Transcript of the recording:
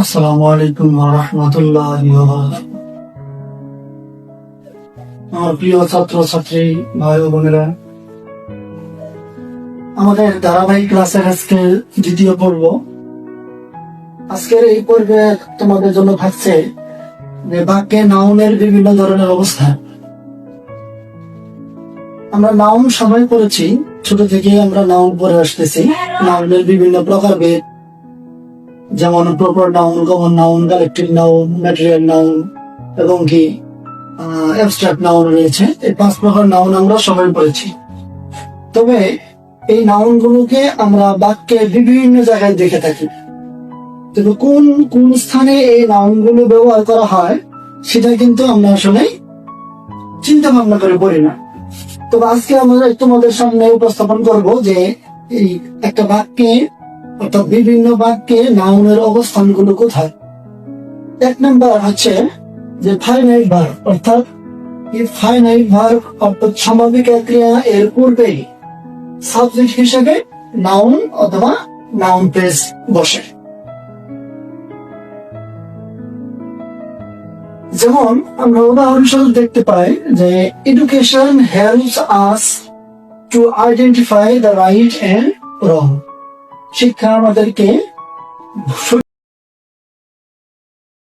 আসসালামু আলাইকুম রহমতুল্লাহ আমার প্রিয় ছাত্র ছাত্রী ভাই বোনেরা, আমাদের ধারাবাহিক ক্লাসের আজকে দ্বিতীয় পর্ব। আজকের এই পর্বে তোমাদের জন্য থাকছে বাক্যে নাউনের বিভিন্ন ধরনের অবস্থা। আমরা নাউন সবাই পড়েছি, ছোট থেকে আমরা নাউন পড়ে আসতেছি। নাউনের বিভিন্ন প্রকারভেদ যেমন proper noun common noun collective noun material noun এবং কি অ্যাবস্ট্রাক্ট নাউন রয়েছে। এই পাঁচ প্রকার নাউন আমরা সবাই পড়েছি। তবে এই নাউন গুলোকে আমরা বাক্যে বিভিন্ন জায়গায় দেখে থাকি। তবে কোন কোন স্থানে এই নাউনগুলো ব্যবহার করা হয়, সেটা কিন্তু আমরা আসলে চিন্তা ভাবনা করে পড়ি না। তবে আজকে আমরা তোমাদের সামনে উপস্থাপন করব যে এই একটা বাক্যে অর্থাৎ বিভিন্ন বাক্যে নাউনের অবস্থানগুলো কোথায়? এক নম্বর হচ্ছে যে ফাইনাইট ভার অর্থাৎ এই ফাইনাইট ভার অর্থাৎ স্বাভাবিক ক্রিয়া এর পূর্বেই সাবজেক্ট হিসেবে নাউন অথবা নাউন প্রেস বসে। যেমন আমরা উদাহরণস্বরূপ দেখতে পাই যে education helps us to identify the right and wrong শিক্ষা আমাদেরকে